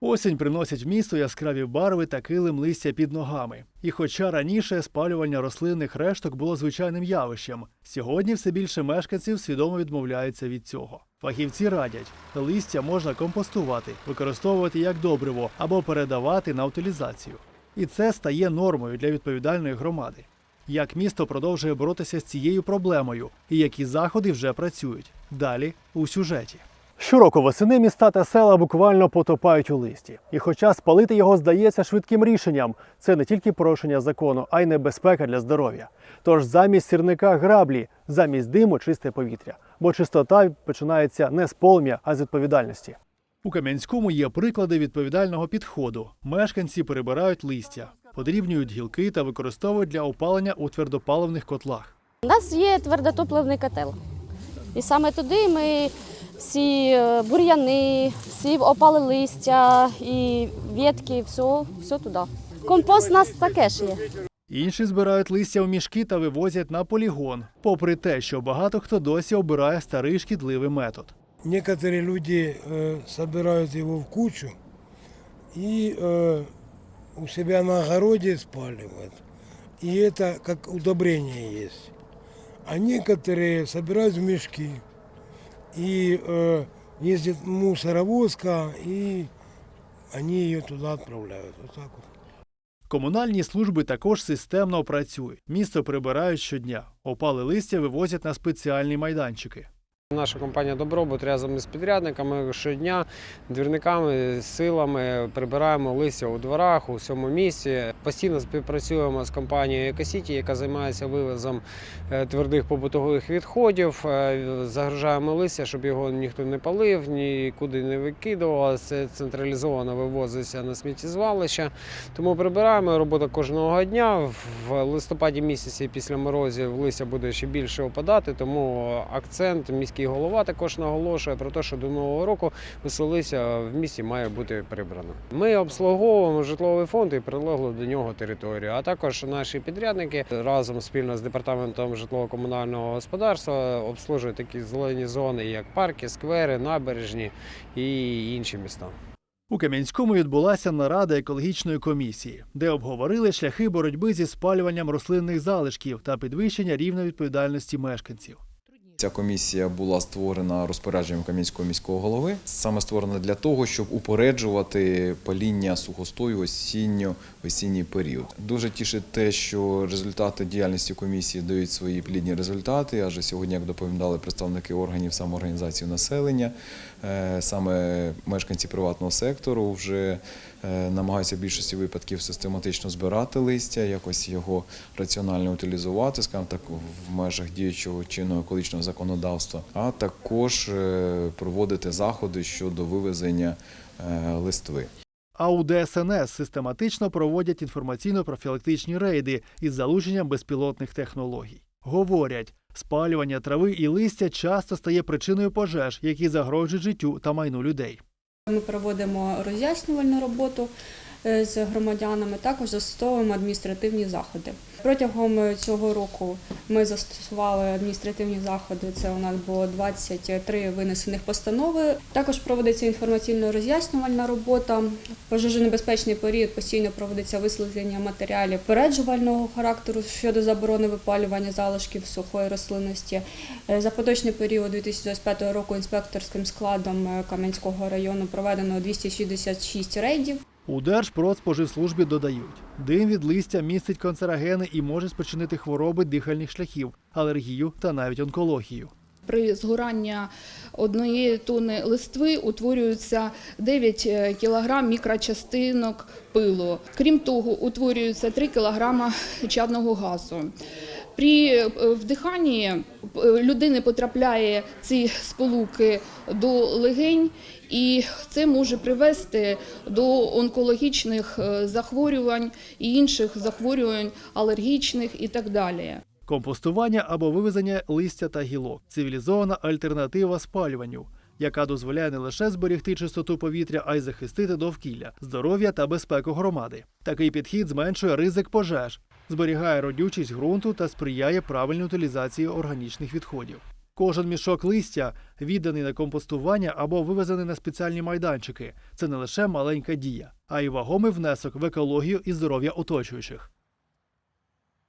Осінь приносить в місто яскраві барви та килим листя під ногами. І хоча раніше спалювання рослинних решток було звичайним явищем, сьогодні все більше мешканців свідомо відмовляються від цього. Фахівці радять, листя можна компостувати, використовувати як добриво або передавати на утилізацію. І це стає нормою для відповідальної громади. Як місто продовжує боротися з цією проблемою і які заходи вже працюють. Далі у сюжеті. Щороку восени міста та села буквально потопають у листі. І хоча спалити його здається швидким рішенням, це не тільки порушення закону, а й небезпека для здоров'я. Тож замість сірника граблі, замість диму чисте повітря. Бо чистота починається не з полум'я, а з відповідальності. У Кам'янському є приклади відповідального підходу. Мешканці перебирають листя, подрібнюють гілки та використовують для опалення у твердопаливних котлах. У нас є твердотопливний котел. І саме туди ми всі е, бур'яни, всі опали листя і ветки, все, все туди. Компост у нас таке ж є. Інші збирають листя в мішки та вивозять на полігон, попри те, що багато хто досі обирає старий шкідливий метод. Некоторые люди э, собирают его в кучу и э, у себя на огороде спаливают. И это как удобрение есть. А некоторые собирают в мешки. И э, ездит мусоровозка, и они ее туда отправляют. Вот так вот. Комунальні служби також системно працюють. Місто прибирають щодня. Опали листя вивозять на спеціальні майданчики. Наша компанія Добробут разом із підрядниками щодня двірниками, силами прибираємо листя у дворах у всьому місті. Постійно співпрацюємо з компанією Екосіті, яка займається вивозом е, твердих побутових відходів. Е, Загружаємо листя, щоб його ніхто не палив, нікуди не викидував. Це централізовано вивозиться на сміттєзвалище. Тому прибираємо робота кожного дня. В листопаді місяці після морозів листя буде ще більше опадати, тому акцент міський голова також наголошує про те, що до нового року веселися в місті має бути прибрано. Ми обслуговуємо житловий фонд і прилеглу до нього територію, а також наші підрядники разом спільно з департаментом житлово-комунального господарства обслужують такі зелені зони, як парки, сквери, набережні і інші міста. У Кам'янському відбулася нарада екологічної комісії, де обговорили шляхи боротьби зі спалюванням рослинних залишків та підвищення рівня відповідальності мешканців. Ця комісія була створена розпорядженням Кам'янського міського голови. Саме створена для того, щоб упереджувати паління сухостою осінньо-осінній період. Дуже тішить те, що результати діяльності комісії дають свої плідні результати. Адже сьогодні, як доповідали представники органів самоорганізації населення, е, саме мешканці приватного сектору вже е, намагаються в більшості випадків систематично збирати листя, якось його раціонально утилізувати, скажімо так, в межах діючого чинного екологічного законодавства, а також е, проводити заходи щодо вивезення е, листви. А у ДСНС систематично проводять інформаційно-профілактичні рейди із залученням безпілотних технологій. Говорять, спалювання трави і листя часто стає причиною пожеж, які загрожують життю та майну людей. Ми проводимо роз'яснювальну роботу з громадянами, також застосовуємо адміністративні заходи. Протягом цього року ми застосували адміністративні заходи. Це у нас було 23 винесених постанови. Також проводиться інформаційно-роз'яснювальна робота. Пожежонебезпечний період постійно проводиться висвітлення матеріалів попереджувального характеру щодо заборони випалювання залишків сухої рослинності. Е, За поточний період 2025 року інспекторським складом е, Кам'янського району проведено 266 рейдів. У Держпродспоживслужбі додають, дим від листя містить канцерогени і може спричинити хвороби дихальних шляхів, алергію та навіть онкологію. При згоранні однієї тони листви утворюється 9 кг мікрочастинок пилу. Крім того, утворюється 3 кг чадного газу. При е, вдиханні е, людини потрапляє ці сполуки до легень, і це може привести до онкологічних е, захворювань і інших захворювань алергічних і так далі. Компостування або вивезення листя та гілок цивілізована альтернатива спалюванню, яка дозволяє не лише зберегти чистоту повітря, а й захистити довкілля, здоров'я та безпеку громади. Такий підхід зменшує ризик пожеж, зберігає родючість ґрунту та сприяє правильній утилізації органічних відходів. Кожен мішок листя відданий на компостування або вивезений на спеціальні майданчики. Це не лише маленька дія, а й вагомий внесок в екологію і здоров'я оточуючих.